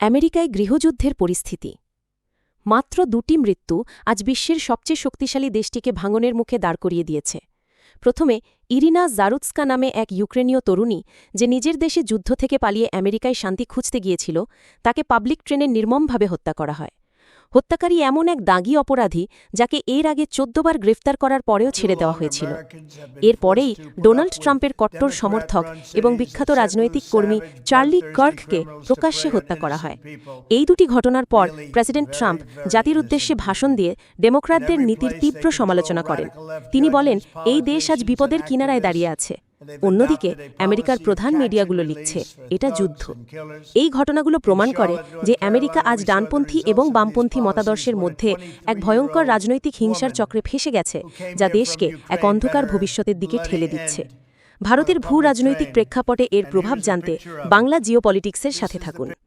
আমেরিকায় গৃহযুদ্ধের পরিস্থিতি। মাত্র দুটি মৃত্যু আজ বিশ্বের সবচেয়ে শক্তিশালী দেশটিকে ভাঙনের মুখে দাঁড় করিয়ে দিয়েছে। প্রথমে, ইরিনা জারুৎস্কা নামে এক ইউক্রেনীয় তরুণী যে নিজের দেশে যুদ্ধ থেকে পালিয়ে আমেরিকায় শান্তি খুঁজতে গিয়েছিল, তাকে পাবলিক ট্রেনে নির্মমভাবে হত্যা করা হয়। হত্যাকারী এমন এক দাগি অপরাধী যাকে এর আগে চোদ্দবার গ্রেফতার করার পরেও ছেড়ে দেওয়া হয়েছিল। এরপরেই ডোনাল্ড ট্রাম্পের কট্টর সমর্থক এবং বিখ্যাত রাজনৈতিক কর্মী চার্লি কার্ককে প্রকাশ্যে হত্যা করা হয়। এই দুটি ঘটনার পর প্রেসিডেন্ট ট্রাম্প জাতির উদ্দেশ্যে ভাষণ দিয়ে ডেমোক্র্যাটদের নীতির তীব্র সমালোচনা করেন। তিনি বলেন, এই দেশ আজ বিপদের কিনারায় দাঁড়িয়ে আছে। অন্যদিকে, আমেরিকার প্রধান মিডিয়াগুলো লিখছে, এটা যুদ্ধ। এই ঘটনাগুলো প্রমাণ করে যে আমেরিকা আজ ডানপন্থী এবং বামপন্থী মতাদর্শের মধ্যে এক ভয়ঙ্কর রাজনৈতিক হিংসার চক্রে ফেসে গেছে, যা দেশকে এক অন্ধকার ভবিষ্যতের দিকে ঠেলে দিচ্ছে। ভারতের ভূ রাজনৈতিক প্রেক্ষাপটে এর প্রভাব জানতে বাংলা জিও সাথে থাকুন।